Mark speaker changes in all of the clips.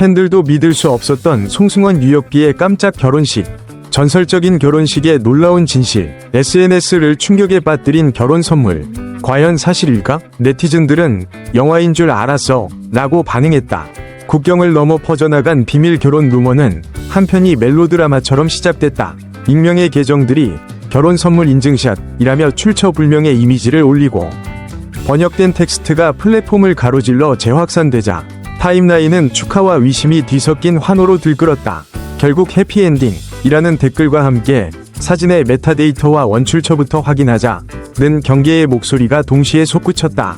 Speaker 1: 팬들도 믿을 수 없었던 송승헌 뉴욕비의 깜짝 결혼식. 전설적인 결혼식의 놀라운 진실, SNS를 충격에 빠뜨린 결혼 선물. 과연 사실일까? 네티즌들은 영화인 줄 알았어. 라고 반응했다. 국경을 넘어 퍼져나간 비밀 결혼 루머는 한편이 멜로드라마처럼 시작됐다. 익명의 계정들이 결혼 선물 인증샷이라며 출처불명의 이미지를 올리고 번역된 텍스트가 플랫폼을 가로질러 재확산되자 타임라인은 축하와 위심이 뒤섞인 환호로 들끓었다. 결국 해피엔딩이라는 댓글과 함께 사진의 메타데이터와 원출처부터 확인하자 는 경계의 목소리가 동시에 솟구쳤다.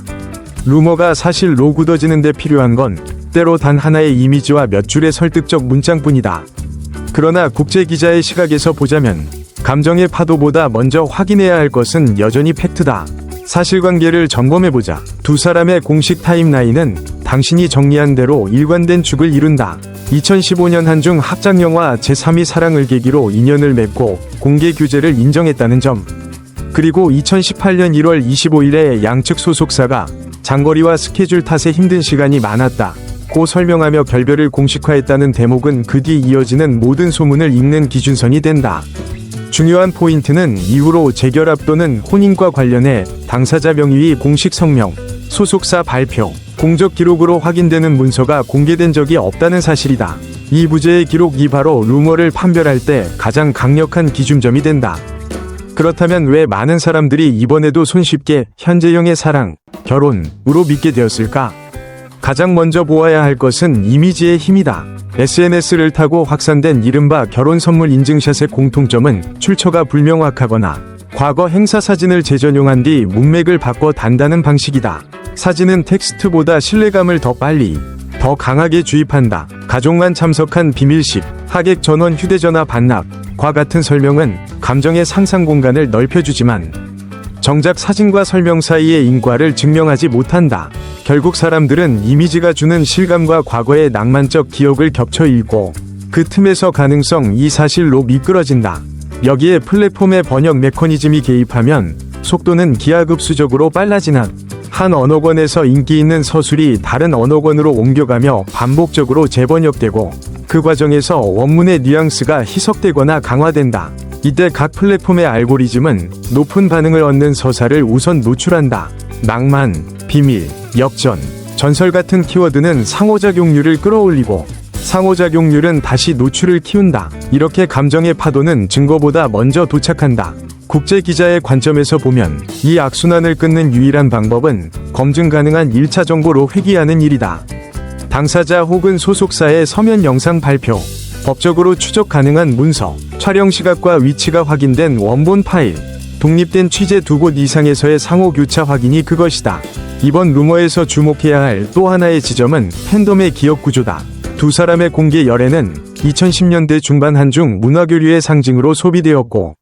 Speaker 1: 루머가 사실로 굳어지는데 필요한 건 때로 단 하나의 이미지와 몇 줄의 설득적 문장뿐이다. 그러나 국제 기자의 시각에서 보자면 감정의 파도보다 먼저 확인해야 할 것은 여전히 팩트다. 사실관계를 점검해보자. 두 사람의 공식 타임라인은 당신이 정리한 대로 일관된 축을 이룬다. 2015년 한중 합작영화 제3위 사랑을 계기로 인연을 맺고 공개 규제를 인정했다는 점. 그리고 2018년 1월 25일에 양측 소속사가 장거리와 스케줄 탓에 힘든 시간이 많았다. 고 설명하며 결별을 공식화했다는 대목은 그 뒤 이어지는 모든 소문을 읽는 기준선이 된다. 중요한 포인트는 이후로 재결합 또는 혼인과 관련해 당사자 명의의 공식 성명, 소속사 발표, 공적 기록으로 확인되는 문서가 공개된 적이 없다는 사실이다. 이 부재의 기록이 바로 루머를 판별할 때 가장 강력한 기준점이 된다. 그렇다면 왜 많은 사람들이 이번에도 손쉽게 현재형의 사랑, 결혼으로 믿게 되었을까? 가장 먼저 보아야 할 것은 이미지의 힘이다. SNS를 타고 확산된 이른바 결혼 선물 인증샷의 공통점은 출처가 불명확하거나 과거 행사 사진을 재전용한 뒤 문맥을 바꿔 단다는 방식이다. 사진은 텍스트보다 신뢰감을 더 빨리, 더 강하게 주입한다. 가족만 참석한 비밀식, 하객 전원 휴대전화 반납 과 같은 설명은 감정의 상상 공간을 넓혀주지만 정작 사진과 설명 사이의 인과를 증명하지 못한다. 결국 사람들은 이미지가 주는 실감과 과거의 낭만적 기억을 겹쳐 읽고 그 틈에서 가능성 이 사실로 미끄러진다. 여기에 플랫폼의 번역 메커니즘이 개입하면 속도는 기하급수적으로 빨라지는 한 언어권에서 인기 있는 서술이 다른 언어권으로 옮겨가며 반복적으로 재번역되고 그 과정에서 원문의 뉘앙스가 희석되거나 강화된다. 이때 각 플랫폼의 알고리즘은 높은 반응을 얻는 서사를 우선 노출한다. 낭만, 비밀, 역전, 전설 같은 키워드는 상호작용률을 끌어올리고 상호작용률은 다시 노출을 키운다. 이렇게 감정의 파도는 증거보다 먼저 도착한다. 국제 기자의 관점에서 보면 이 악순환을 끊는 유일한 방법은 검증 가능한 1차 정보로 회귀하는 일이다. 당사자 혹은 소속사의 서면 영상 발표, 법적으로 추적 가능한 문서, 촬영 시각과 위치가 확인된 원본 파일, 독립된 취재 두 곳 이상에서의 상호 교차 확인이 그것이다. 이번 루머에서 주목해야 할 또 하나의 지점은 팬덤의 기억 구조다. 두 사람의 공개 열애는 2010년대 중반 한중 문화교류의 상징으로 소비되었고,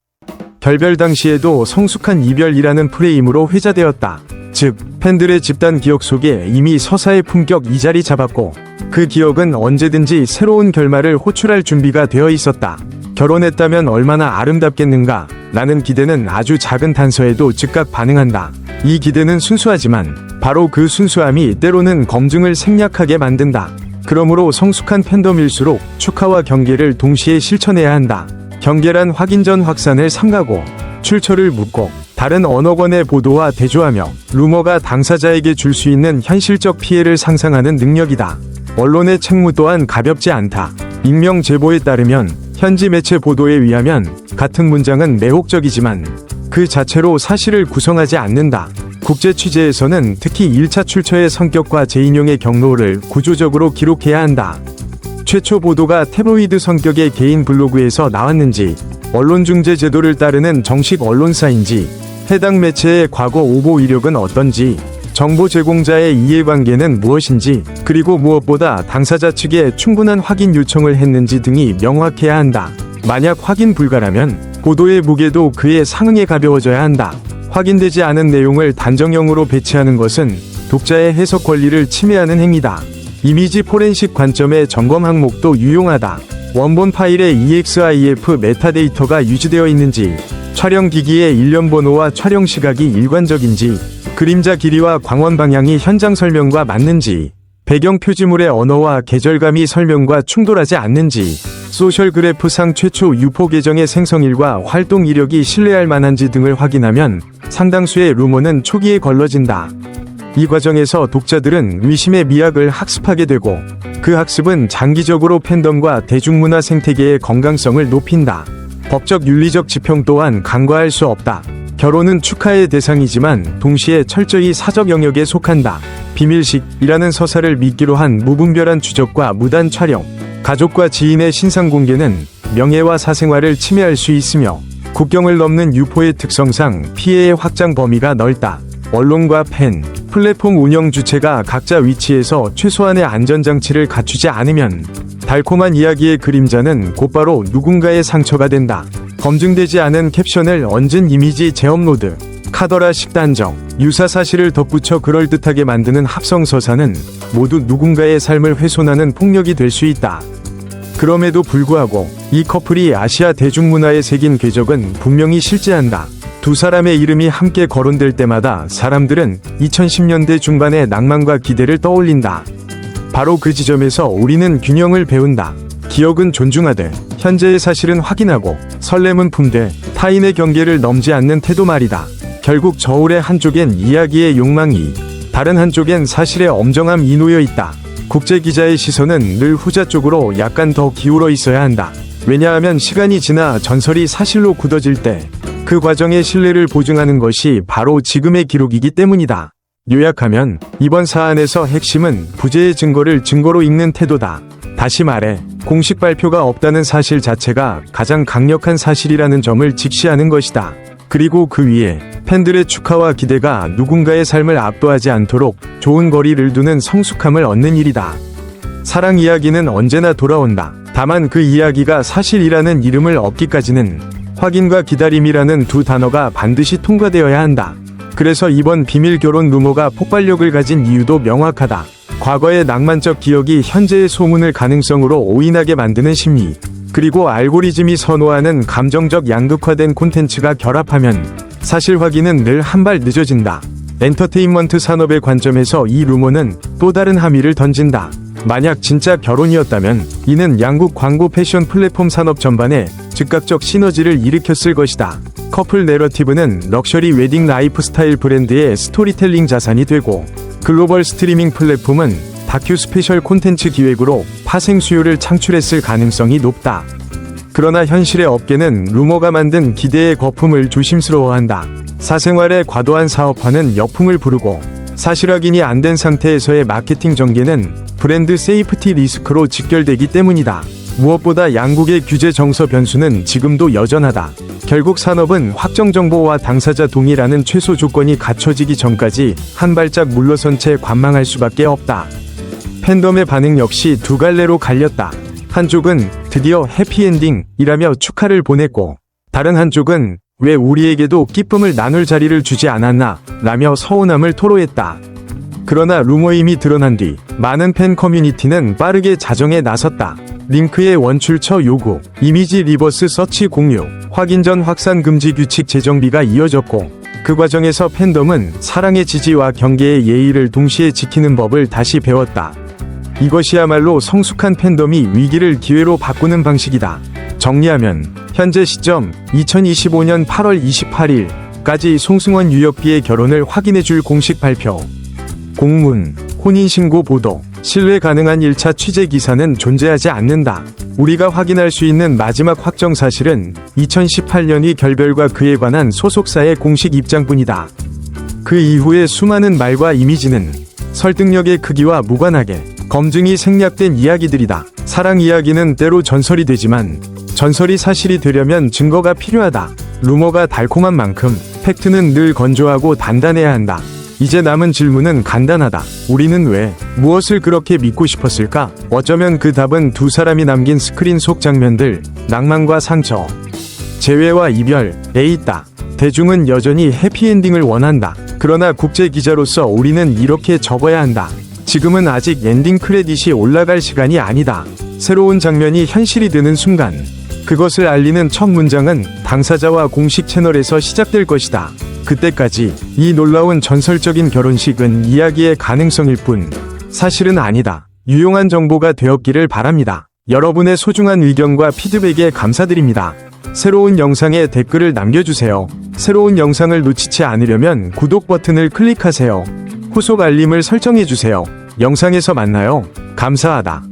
Speaker 1: 결별 당시에도 성숙한 이별이라는 프레임으로 회자되었다. 즉, 팬들의 집단 기억 속에 이미 서사의 품격 이 자리 잡았고, 그 기억은 언제든지 새로운 결말을 호출할 준비가 되어 있었다. 결혼했다면 얼마나 아름답겠는가? 라는 기대는 아주 작은 단서에도 즉각 반응한다. 이 기대는 순수하지만 바로 그 순수함이 때로는 검증을 생략하게 만든다. 그러므로 성숙한 팬덤일수록 축하와 경계를 동시에 실천해야 한다. 경계란 확인 전 확산을 삼가고 출처를 묻고 다른 언어권의 보도와 대조하며 루머가 당사자에게 줄 수 있는 현실적 피해를 상상하는 능력이다. 언론의 책무 또한 가볍지 않다. 익명 제보에 따르면 현지 매체 보도에 의하면 같은 문장은 매혹적이지만 그 자체로 사실을 구성하지 않는다. 국제 취재에서는 특히 1차 출처의 성격과 재인용의 경로를 구조적으로 기록해야 한다. 최초 보도가 태블로이드 성격의 개인 블로그에서 나왔는지, 언론 중재 제도를 따르는 정식 언론사인지, 해당 매체의 과거 오보 이력은 어떤지, 정보 제공자의 이해관계는 무엇인지, 그리고 무엇보다 당사자 측에 충분한 확인 요청을 했는지 등이 명확해야 한다. 만약 확인 불가라면 보도의 무게도 그에 상응해 가벼워져야 한다. 확인되지 않은 내용을 단정형으로 배치하는 것은 독자의 해석 권리를 침해하는 행위다. 이미지 포렌식 관점의 점검 항목도 유용하다. 원본 파일의 EXIF 메타데이터가 유지되어 있는지, 촬영 기기의 일련 번호와 촬영 시각이 일관적인지, 그림자 길이와 광원 방향이 현장 설명과 맞는지, 배경 표지물의 언어와 계절감이 설명과 충돌하지 않는지, 소셜 그래프상 최초 유포 계정의 생성일과 활동 이력이 신뢰할 만한지 등을 확인하면 상당수의 루머는 초기에 걸러진다. 이 과정에서 독자들은 의심의 미학을 학습하게 되고 그 학습은 장기적으로 팬덤과 대중문화 생태계의 건강성을 높인다. 법적 윤리적 지평 또한 간과할 수 없다. 결혼은 축하의 대상이지만 동시에 철저히 사적 영역에 속한다. 비밀식이라는 서사를 미끼로 한 무분별한 추적과 무단 촬영, 가족과 지인의 신상 공개는 명예와 사생활을 침해할 수 있으며 국경을 넘는 유포의 특성상 피해의 확장 범위가 넓다. 언론과 팬, 플랫폼 운영 주체가 각자 위치에서 최소한의 안전장치를 갖추지 않으면 달콤한 이야기의 그림자는 곧바로 누군가의 상처가 된다. 검증되지 않은 캡션을 얹은 이미지 재업로드, 카더라 식단정, 유사 사실을 덧붙여 그럴듯하게 만드는 합성서사는 모두 누군가의 삶을 훼손하는 폭력이 될 수 있다. 그럼에도 불구하고 이 커플이 아시아 대중문화에 새긴 궤적은 분명히 실제한다. 두 사람의 이름이 함께 거론될 때마다 사람들은 2010년대 중반의 낭만과 기대를 떠올린다. 바로 그 지점에서 우리는 균형을 배운다. 기억은 존중하되 현재의 사실은 확인하고 설렘은 품되 타인의 경계를 넘지 않는 태도 말이다. 결국 저울의 한쪽엔 이야기의 욕망이 다른 한쪽엔 사실의 엄정함이 놓여 있다. 국제 기자의 시선은 늘 후자 쪽으로 약간 더 기울어 있어야 한다. 왜냐하면 시간이 지나 전설이 사실로 굳어질 때 그 과정의 신뢰를 보증하는 것이 바로 지금의 기록이기 때문이다. 요약하면 이번 사안에서 핵심은 부재의 증거를 증거로 읽는 태도다. 다시 말해 공식 발표가 없다는 사실 자체가 가장 강력한 사실이라는 점을 직시하는 것이다. 그리고 그 위에 팬들의 축하와 기대가 누군가의 삶을 압도하지 않도록 좋은 거리를 두는 성숙함을 얻는 일이다. 사랑 이야기는 언제나 돌아온다. 다만 그 이야기가 사실이라는 이름을 얻기까지는 확인과 기다림이라는 두 단어가 반드시 통과되어야 한다. 그래서 이번 비밀 결혼 루머가 폭발력을 가진 이유도 명확하다. 과거의 낭만적 기억이 현재의 소문을 가능성으로 오인하게 만드는 심리. 그리고 알고리즘이 선호하는 감정적 양극화된 콘텐츠가 결합하면 사실 확인은 늘 한 발 늦어진다. 엔터테인먼트 산업의 관점에서 이 루머는 또 다른 함의를 던진다. 만약 진짜 결혼이었다면 이는 양국 광고 패션 플랫폼 산업 전반에 즉각적 시너지를 일으켰을 것이다. 커플 내러티브는 럭셔리 웨딩 라이프스타일 브랜드의 스토리텔링 자산이 되고 글로벌 스트리밍 플랫폼은 다큐 스페셜 콘텐츠 기획으로 파생 수요를 창출했을 가능성이 높다. 그러나 현실의 업계는 루머가 만든 기대의 거품을 조심스러워한다. 사생활의 과도한 사업화는 역풍을 부르고 사실 확인이 안 된 상태에서의 마케팅 전개는 브랜드 세이프티 리스크로 직결되기 때문이다. 무엇보다 양국의 규제 정서 변수는 지금도 여전하다. 결국 산업은 확정 정보와 당사자 동의라는 최소 조건이 갖춰지기 전까지 한 발짝 물러선 채 관망할 수밖에 없다. 팬덤의 반응 역시 두 갈래로 갈렸다. 한쪽은 드디어 해피엔딩이라며 축하를 보냈고, 다른 한쪽은 왜 우리에게도 기쁨을 나눌 자리를 주지 않았나 라며 서운함을 토로했다. 그러나 루머임이 드러난 뒤 많은 팬 커뮤니티는 빠르게 자정에 나섰다. 링크의 원출처 요구, 이미지 리버스 서치 공유, 확인 전 확산 금지 규칙 제정비가 이어졌고, 그 과정에서 팬덤은 사랑의 지지와 경계의 예의를 동시에 지키는 법을 다시 배웠다. 이것이야말로 성숙한 팬덤이 위기를 기회로 바꾸는 방식이다. 정리하면 현재 시점 2025년 8월 28일까지 송승헌 뉴욕비의 결혼을 확인해줄 공식 발표. 공문, 혼인신고 보도, 신뢰 가능한 1차 취재 기사는 존재하지 않는다. 우리가 확인할 수 있는 마지막 확정 사실은 2018년이 결별과 그에 관한 소속사의 공식 입장뿐이다. 그 이후의 수많은 말과 이미지는 설득력의 크기와 무관하게 검증이 생략된 이야기들이다. 사랑 이야기는 때로 전설이 되지만 전설이 사실이 되려면 증거가 필요하다. 루머가 달콤한 만큼 팩트는 늘 건조하고 단단해야 한다. 이제 남은 질문은 간단하다. 우리는 왜 무엇을 그렇게 믿고 싶었을까? 어쩌면 그 답은 두 사람이 남긴 스크린 속 장면들, 낭만과 상처, 재회와 이별에 있다. 대중은 여전히 해피엔딩을 원한다. 그러나 국제 기자로서 우리는 이렇게 접어야 한다. 지금은 아직 엔딩 크레딧이 올라갈 시간이 아니다. 새로운 장면이 현실이 되는 순간, 그것을 알리는 첫 문장은 당사자와 공식 채널에서 시작될 것이다. 그때까지 이 놀라운 전설적인 결혼식은 이야기의 가능성일 뿐 사실은 아니다. 유용한 정보가 되었기를 바랍니다. 여러분의 소중한 의견과 피드백에 감사드립니다. 새로운 영상에 댓글을 남겨주세요. 새로운 영상을 놓치지 않으려면 구독 버튼을 클릭하세요. 후속 알림을 설정해주세요. 영상에서 만나요. 감사하다.